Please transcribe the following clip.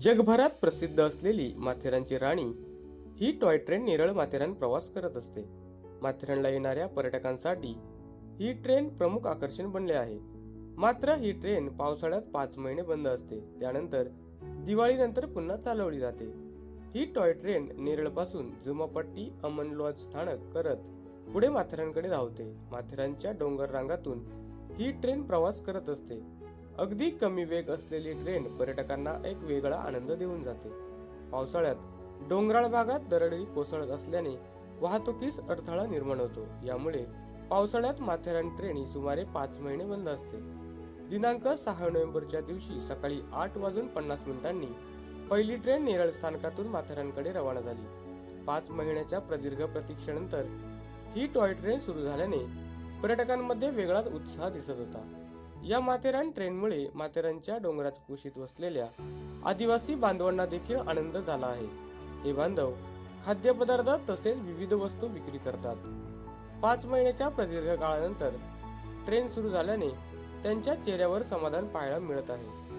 जगभरात प्रसिद्ध असलेली माथेरानची राणी ही टॉय ट्रेन नेरळ माथेरान प्रवास करत असते. माथेरानला येणाऱ्या पर्यटकांसाठी ही ट्रेन प्रमुख आकर्षण बनले आहे. मात्र ही ट्रेन पावसाळ्यात पाच महिने बंद असते. त्यानंतर दिवाळीनंतर पुन्हा चालवली जाते. ही टॉय ट्रेन नेरळपासून जुमापट्टी अमन लॉज स्थानक करत पुढे माथेरानकडे धावते. माथेरानच्या डोंगर रांगातून ही ट्रेन प्रवास करत असते. अगदी कमी वेग असलेली ट्रेन पर्यटकांना एक वेगळा आनंद देऊन जाते. पावसाळ्यात डोंगराळ भागात दरडी कोसळत असल्याने वाहतुकीस अडथळा निर्माण होतो. यामुळे पावसाळ्यात माथेरान ट्रेन ही सुमारे पाच महिने बंद असते. दिनांक सहा नोव्हेंबरच्या दिवशी सकाळी आठ वाजून पन्नास मिनिटांनी पहिली ट्रेन नेरळ स्थानकातून माथेरानकडे रवाना झाली. पाच महिन्याच्या प्रदीर्घ प्रतीक्षेनंतर ही टॉय ट्रेन सुरू झाल्याने पर्यटकांमध्ये वेगळाच उत्साह दिसत होता. या माथेरान ट्रेनमुळे माथेरानच्या डोंगरात कुशीत वसलेल्या आदिवासी बांधवांना देखील आनंद झाला आहे. हे बांधव खाद्यपदार्थ तसेच विविध वस्तू विक्री करतात. पाच महिन्याच्या प्रदीर्घ काळानंतर ट्रेन सुरू झाल्याने त्यांच्या चेहऱ्यावर समाधान पाहायला मिळत आहे.